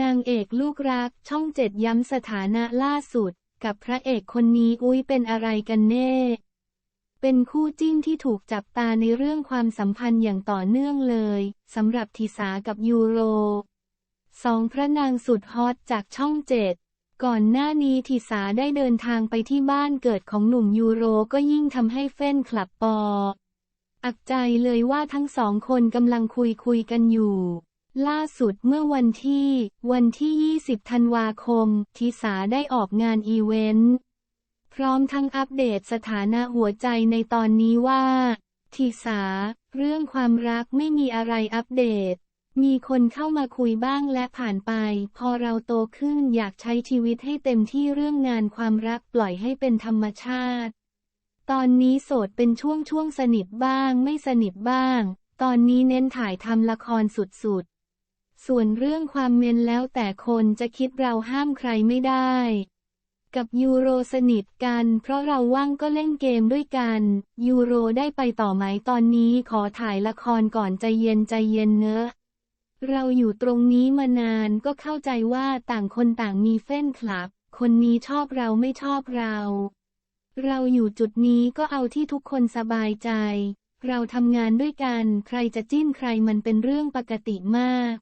นางเอกลูกรักช่องเจ็ดย้ำสถานะล่าสุด กับพระเอกคนนี้อุ้ยเป็นอะไรกันแน่ เป็นคู่จิ้นที่ถูกจับตาในเรื่องความสัมพันธ์อย่างต่อเนื่องเลยสำหรับทิสากับยูโรสองพระนางสุดฮอตจากช่องเจ็ดก่อนหน้านี้ทิสาได้เดินทางไปที่บ้านเกิดของหนุ่มยูโรก็ยิ่งทำให้เฟ้นคลับปอ อักใจเลยว่าทั้งสองคนกำลังคุยคุยกันอยู่ ล่าสุดเมื่อวันที่ วันที่ 20 ธันวาคม ทิสาได้ออกงานอีเวนต์ พร้อมทั้งอัปเดตสถานะหัวใจในตอนนี้ว่า ทิสา เรื่องความรักไม่มีอะไรอัปเดต มีคนเข้ามาคุยบ้างและผ่านไป พอเราโตขึ้นอยากใช้ชีวิตให้เต็มที่เรื่องงานความรักปล่อยให้เป็นธรรมชาติ ตอนนี้โสดเป็นช่วงช่วงสนิทบ้าง ไม่สนิทบ้าง ตอนนี้เน้นถ่ายทำละครสุดๆ ส่วนเรื่องความเมนแล้วแต่คนจะคิดเราห้ามใครไม่ได้ กับยูโรสนิทกัน เพราะเราว่างก็เล่นเกมด้วยกัน ยูโรได้ไปต่อไหมตอนนี้ขอถ่ายละครก่อนใจเย็นใจเย็นเนอะเราอยู่ตรงนี้มานานก็เข้าใจว่าต่างคนต่างมีเฟ้นคลับ คนนี้ชอบเราไม่ชอบเรา เราอยู่จุดนี้ก็เอาที่ทุกคนสบายใจ เราทำงานด้วยกัน ใครจะจิ้นใครมันเป็นเรื่องปกติมาก